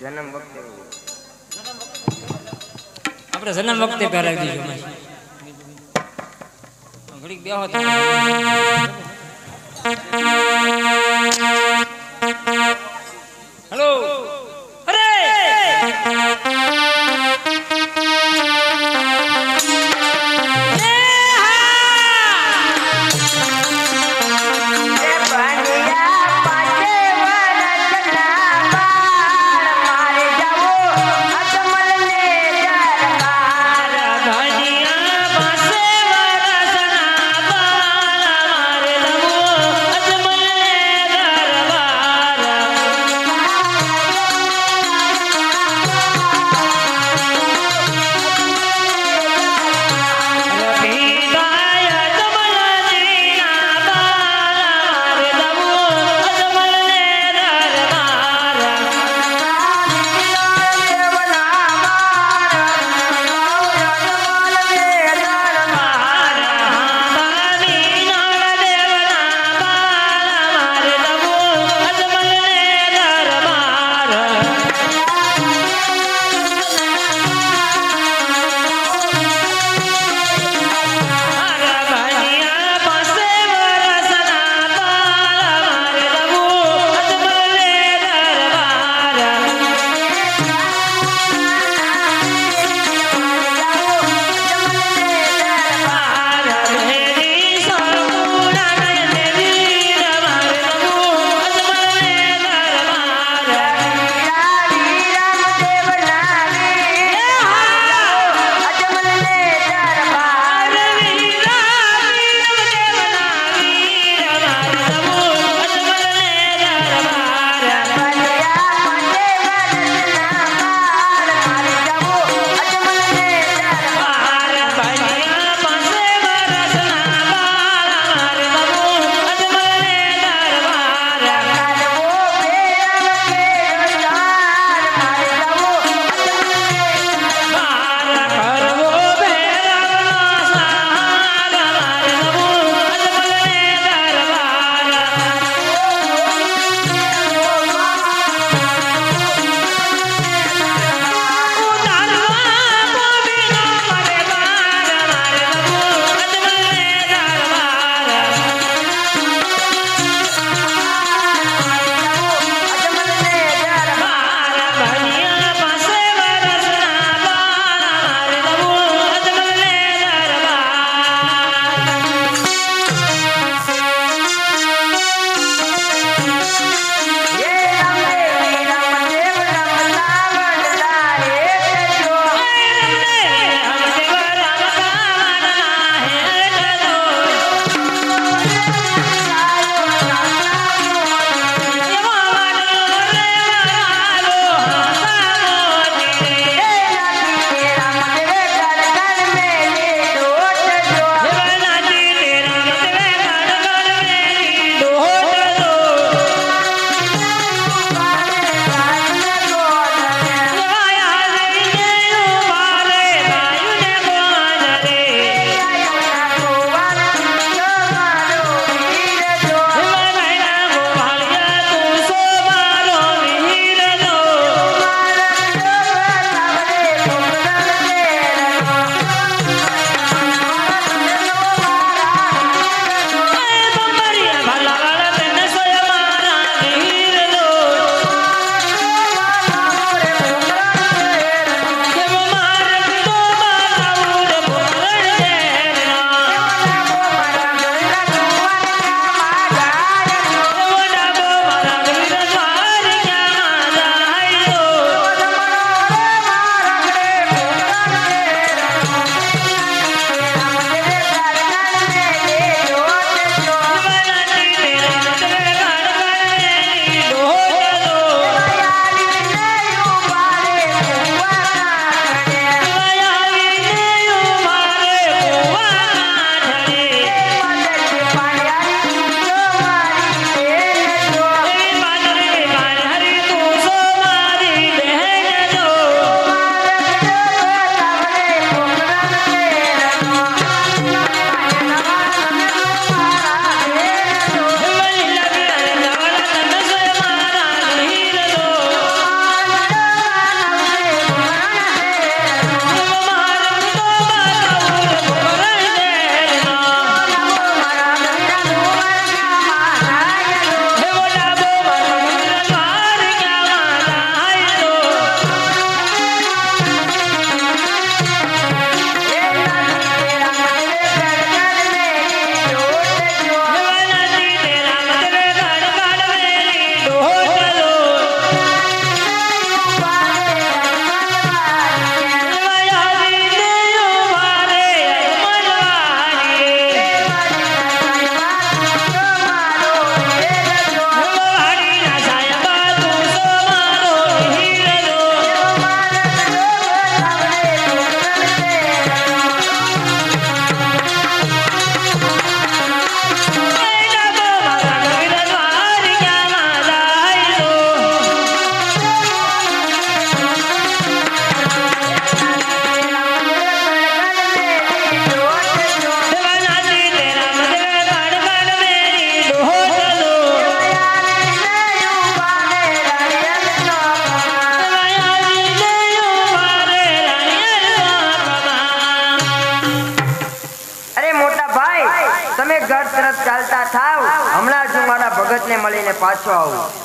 જન્મ વખતે આપણે જન્મ વખતે પહેરાવી દીધું. ઘડીક બેહો તમે ઘર તરફ ચાલતા થાવ. હમણાં જ હું મારા ભગતને મળીને પાછો આવું.